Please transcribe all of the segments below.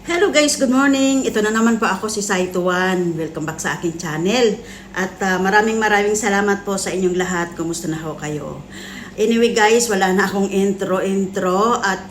Hello guys, good morning. Ito na naman po ako si Saituan. Welcome back sa aking channel. At ah, maraming maraming salamat po sa inyong lahat. Kumusta na ho kayo? Anyway guys, wala na akong intro-intro at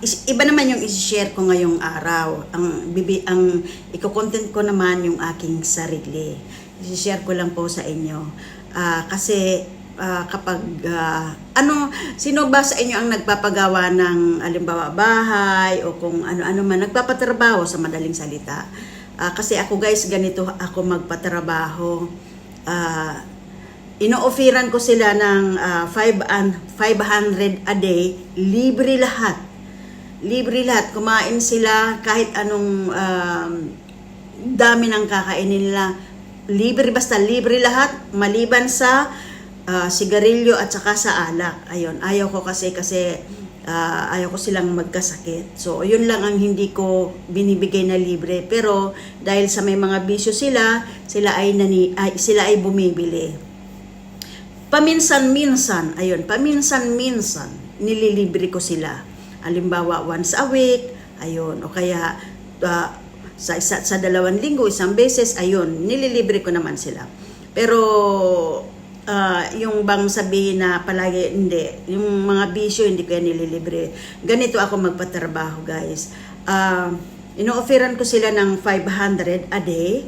is- iba naman yung isi-share ko ngayong araw. Ang bibi ang iko-content ko naman yung aking sarili. Isi-share ko lang po sa inyo. Ah, kasi ah, kapag ah, ano sino ba sa inyo ang nagpapagawa ng alimbawa bahay o kung ano-ano man nagpapatrabaho sa madaling salita? Ah, kasi ako guys ganito ako magpatrabaho. Ah, ino-offeran ko sila ng ah, five and 500 a day libre lahat. Libre lahat. Kumain sila kahit anong um, dami ng kakainin nila. Libre basta libre lahat maliban sa ah, sigarilyo at saka sa alak ayun ayaw ko kasi kasi ah, ayaw ko silang magkasakit so yun lang ang hindi ko binibigay na libre pero dahil sa may mga bisyo sila sila ay, nani, ay sila ay bumibili paminsan-minsan, ayun, paminsan-minsan, nililibre ko sila. Halimbawa, once a week, ayun, o kaya ah, sa, isa, sa dalawang linggo, isang beses, ayun, nililibre ko naman sila. Pero, ah, yung bang sabihin na palagi, hindi, yung mga bisyo, hindi ko yan nililibre. Ganito ako magpatrabaho, guys. Ah, ino-offeran ko sila ng 500 a day,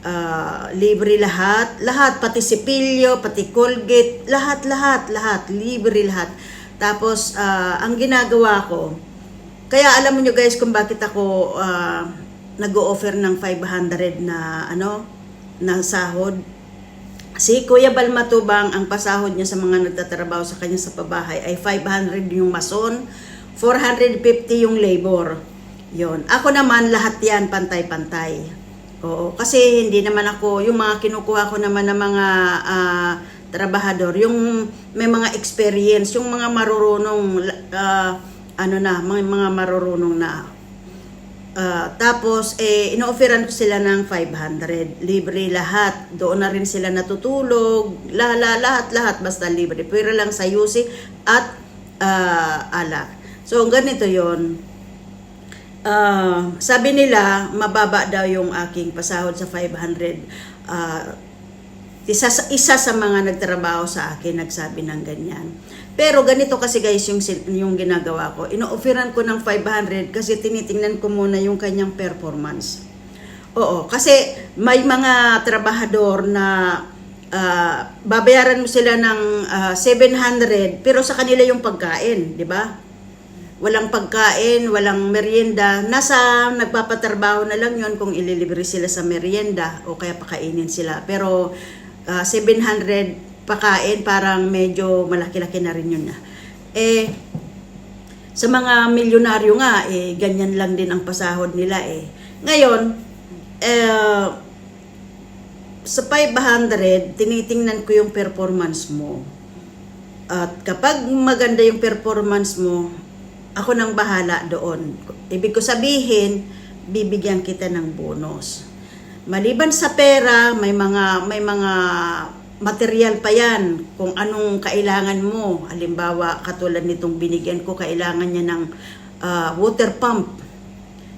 Ah, libre lahat, lahat, pati sipilyo, pati Colgate, lahat, lahat, lahat, libre lahat. Tapos, ah, ang ginagawa ko, kaya alam mo nyo guys kung bakit ako ah, nag-o-offer ng 500 na, ano, na sahod. Si Kuya Balmatubang, ang pasahod niya sa mga nagtatrabaho sa kanya sa pabahay ay 500 yung mason, 450 yung labor. Yon. Ako naman, lahat yan pantay-pantay. Oo, kasi hindi naman ako, yung mga kinukuha ko naman ng mga ah, trabahador, yung may mga experience, yung mga marurunong, ah, ano na, mga, mga marurunong na. Ah, tapos, eh, ino-offeran ko sila ng 500. Libre lahat. Doon na rin sila natutulog. La, la, lahat, lahat. Basta libre. Pero lang sa UC at ah, alak. So, ganito yon Ah, sabi nila, mababa daw yung aking pasahod sa 500. Ah, isa, sa- isa sa mga nagtrabaho sa akin nagsabi ng ganyan. Pero ganito kasi guys yung, yung ginagawa ko. Ino-offeran ko ng 500 kasi tinitingnan ko muna yung kanyang performance. Oo, kasi may mga trabahador na ah, babayaran mo sila ng ah, 700 pero sa kanila yung pagkain, di ba? walang pagkain, walang merienda, nasa nagpapatrabaho na lang yon kung ililibre sila sa merienda o kaya pakainin sila. Pero ah, 700 pakain, parang medyo malaki-laki na rin yun na. Eh, sa mga milyonaryo nga, eh, ganyan lang din ang pasahod nila eh. Ngayon, eh, sa 500, tinitingnan ko yung performance mo. At kapag maganda yung performance mo, ako nang bahala doon. Ibig ko sabihin, bibigyan kita ng bonus. Maliban sa pera, may mga may mga material pa yan kung anong kailangan mo. Halimbawa, katulad nitong binigyan ko, kailangan niya ng ah, water pump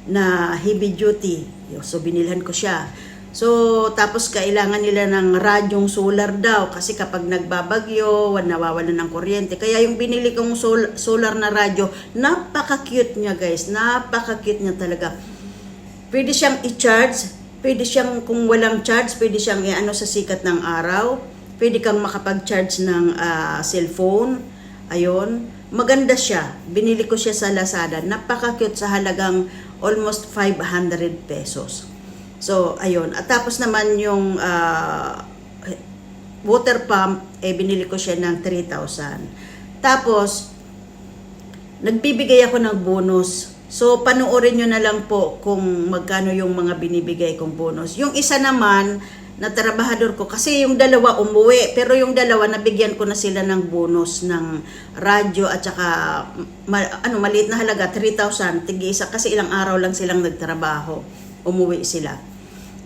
na heavy duty. So, binilhan ko siya. So, tapos kailangan nila ng radyong solar daw kasi kapag nagbabagyo, nawawalan ng kuryente. Kaya yung binili kong sol- solar na radyo, napaka-cute niya guys. Napaka-cute niya talaga. Pwede siyang i-charge, pwede siyang kung walang charge, pwede siyang i-ano sa sikat ng araw. Pwede kang makapag-charge ng ah, cellphone. Ayun. Maganda siya. Binili ko siya sa Lazada. Napaka-cute sa halagang almost 500 pesos. So, ayun. At tapos naman yung ah, water pump, eh, binili ko siya ng 3,000. Tapos, nagbibigay ako ng bonus. So, panoorin nyo na lang po kung magkano yung mga binibigay kong bonus. Yung isa naman, na trabahador ko, kasi yung dalawa umuwi, pero yung dalawa, nabigyan ko na sila ng bonus ng radyo at saka, ma- ano, maliit na halaga, 3,000, tig-isa, kasi ilang araw lang silang nagtrabaho. Umuwi sila.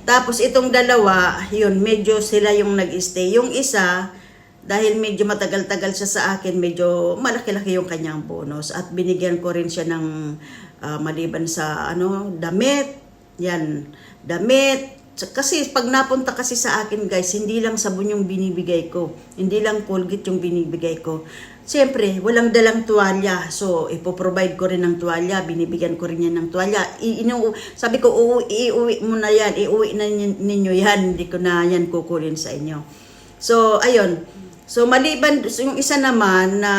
Tapos itong dalawa, yun, medyo sila yung nag-stay. Yung isa, dahil medyo matagal-tagal siya sa akin, medyo malaki-laki yung kanyang bonus. At binigyan ko rin siya ng ah, maliban sa ano, damit, yan, damit. Kasi pag napunta kasi sa akin guys, hindi lang sabon yung binibigay ko. Hindi lang Colgate yung binibigay ko. Siyempre, walang dalang tuwalya. So, ipoprovide ko rin ng tuwalya. Binibigyan ko rin yan ng tuwalya. I, inu, sabi ko, uuwi, iuwi mo na yan. Iuwi na nin- ninyo yan. Hindi ko na yan kukulin sa inyo. So, ayun. So, maliban, yung isa naman na,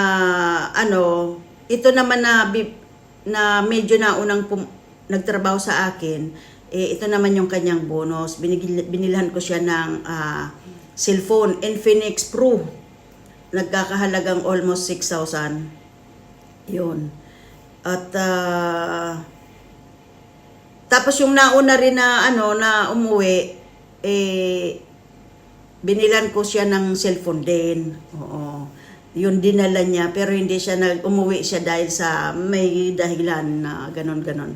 ano, ito naman na, na medyo na unang pum- nagtrabaho sa akin, eh, ito naman yung kanyang bonus. Binigil, binilhan ko siya ng ah, cellphone, Infinix Pro. Nagkakahalagang almost 6,000. Yun. At, ah, tapos yung nauna rin na, ano, na umuwi, eh, binilan ko siya ng cellphone din. Oo. Yun dinala niya pero hindi siya nag umuwi siya dahil sa may dahilan na ganon ganon.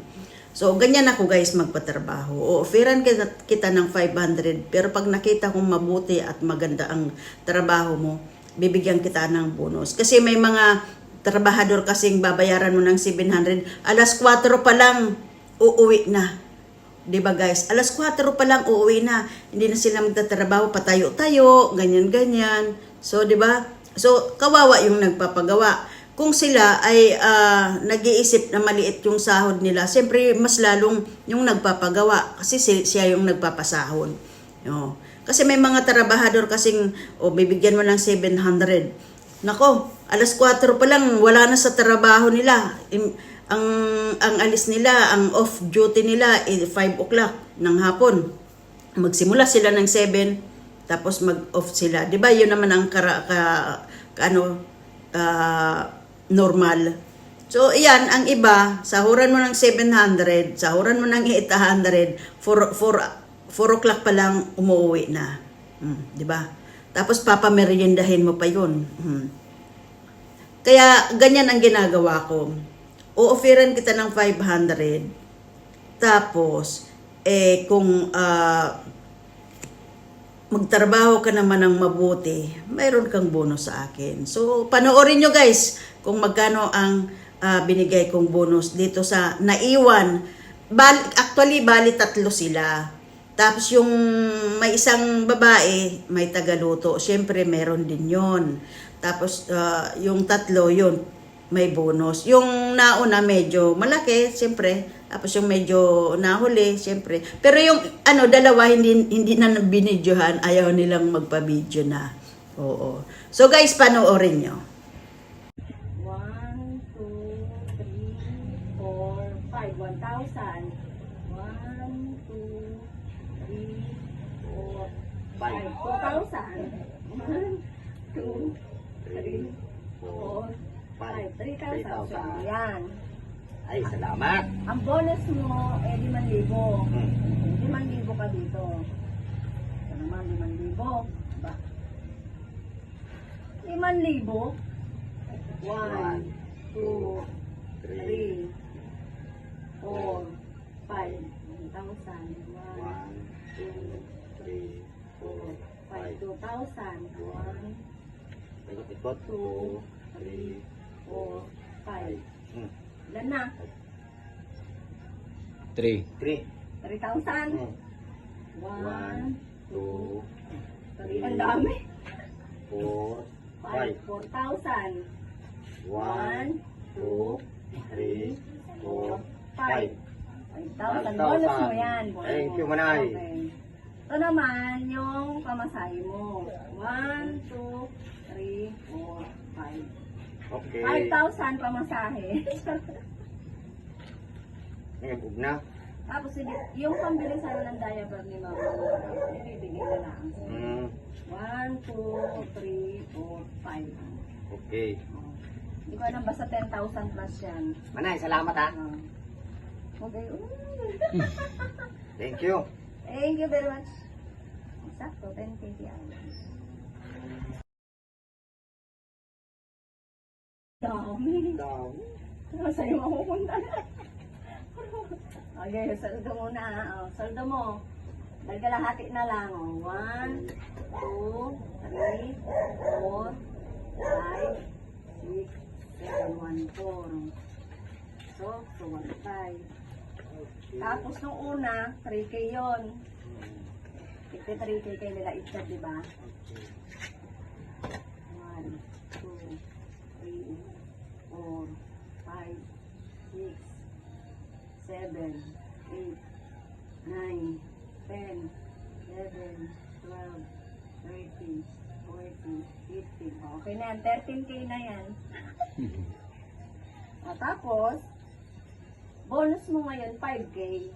So ganyan ako guys magpatrabaho. O offeran kita, kita ng 500 pero pag nakita kong mabuti at maganda ang trabaho mo, bibigyan kita ng bonus. Kasi may mga trabahador kasing babayaran mo ng 700, alas 4 pa lang uuwi na. 'Di ba guys? Alas 4 pa lang uuwi na. Hindi na sila magtatrabaho, patayo-tayo, ganyan-ganyan. So, 'di ba? So, kawawa yung nagpapagawa. Kung sila ay ah, nag-iisip na maliit yung sahod nila, siyempre mas lalong yung nagpapagawa kasi si- siya yung nagpapasahod. No. Kasi may mga trabahador kasing o bibigyan mo ng 700. Nako, alas 4 pa lang wala na sa trabaho nila. Ang ang alis nila, ang off duty nila eh, 5 o'clock ng hapon. Magsimula sila ng 7 tapos mag-off sila. 'Di ba? 'Yun naman ang kara, ka, ka- ano ah, normal. So, iyan, ang iba, sahuran mo ng 700, sahuran mo ng 800, 4, 4, 4 o'clock pa lang umuwi na. Mm, di ba? Tapos papameriendahin mo pa yun. Mm. Kaya, ganyan ang ginagawa ko. O-offeran kita ng 500. Tapos, eh, kung ah, magtrabaho ka naman ng mabuti, mayroon kang bonus sa akin. So, panoorin nyo guys kung magkano ang ah, binigay kong bonus dito sa naiwan. Bal actually, bali tatlo sila. Tapos yung may isang babae, may tagaluto. Siyempre, meron din yon. Tapos ah, yung tatlo, yun, may bonus. Yung nauna medyo malaki, siyempre. Tapos yung medyo nahuli, siyempre. Pero yung ano, dalawa hindi hindi na binidyohan, ayaw nilang magpa-video na. Oo. So guys, panoorin nyo. 1,000. 1, 2, 3, 4, 5. 4,000. 1, 2, 3, 4, 5. 3,000. Yan. Ay, salamat. Ang bonus mo, eh, 5,000. Hmm. 5,000 ka dito. Ito naman, 5,000. Diba? 5,000? 1, 2, 3, four, five. Thousand. One, two, three, four, five. Two thousand. One, ikot-ikot. two, three, four, five. Hmm. Ilan na? Three. Three. Three thousand. Hmm. One, two, three. Ang dami. four, five. Four thousand. One, two, three, four, five. Five thousand. Five Bonus mo yan. bonus. Thank you, Manay. Okay. Ito naman yung pamasahe mo. One, two, three, four, five. Okay. Five thousand pamasahe. Ngayon, na. Tapos yung pambili sana ng diaper ni Mama, ibibigay na lang. Hmm. One, two, three, four, five. Okay. Oh. Hindi ko alam, basta 10,000 plus yan. Manay, salamat ha. Ah. Okay. Thank you. Thank you very much. Sakto, 10 kg yan. Dami. Sa'yo mapupunta na. okay, saldo muna. Oh, saldo mo. Dagkalahati na lang. Oh. One, two, three, four, five, six, seven, one, four. pasok. So, 1.5. Okay. Tapos nung una, 3K yon. Tigti 3K kay nila itchat, di ba? Okay. 1, 2, 3, 4, 5, 6, 7, 8, 9, 10, 11, 12, 13, 14, 15. Okay na yan. 13K na yan. o, tapos, bonus mo ngayon 5K.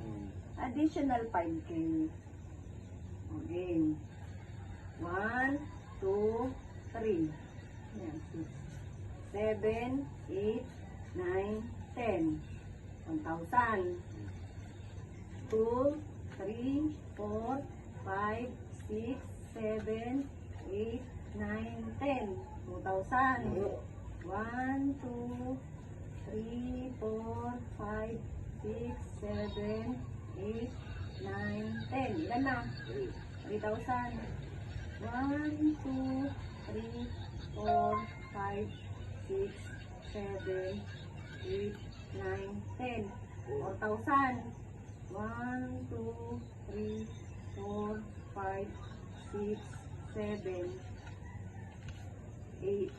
Mm. Additional 5K. Okay. 1, 2, 3. Yan, 6, 7, 8, 9, 10. 1,000. 2, 3, 4, 5, 6, 7, 8, 9, 10. 2,000. 1, 2, 3, 4, 5, 6, 7, 8, 9, 10. Ilan na? 3,000. 1, 2, 3, 4, 5, 6, 7, 8, 9, 10. 4,000. 1, 2, 3, 4, 5, 6, 7, 8,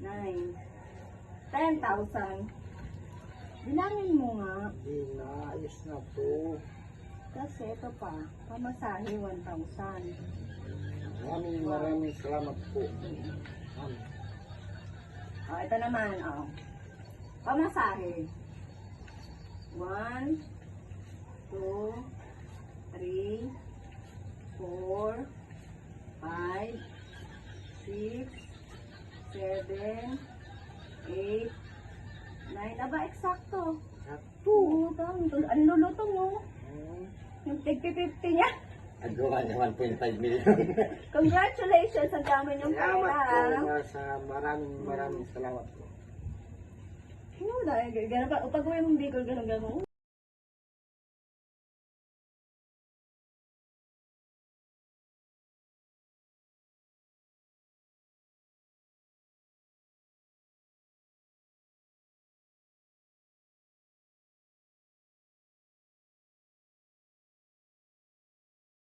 9, 10,000. Bilangin mo nga. Hindi na, ayos na po. Kasi ito pa, pamasahe 1,000. Maraming maraming salamat po. Ma'am. Oh, ito naman, oh. Pamasahe. 1, 2, 3, 4, 5, 6, 7, 8, 9. Aba, eksakto. Oo, tama. Ang luluto mo. Hmm. Yung tig-50 niya. Nagawa niya 1.5 million. Congratulations, ang dami niyong salamat pera. po sa maraming maraming salamat po. Ano na, gano'n pa, pag uwi mong bigol, gano'n gano'n.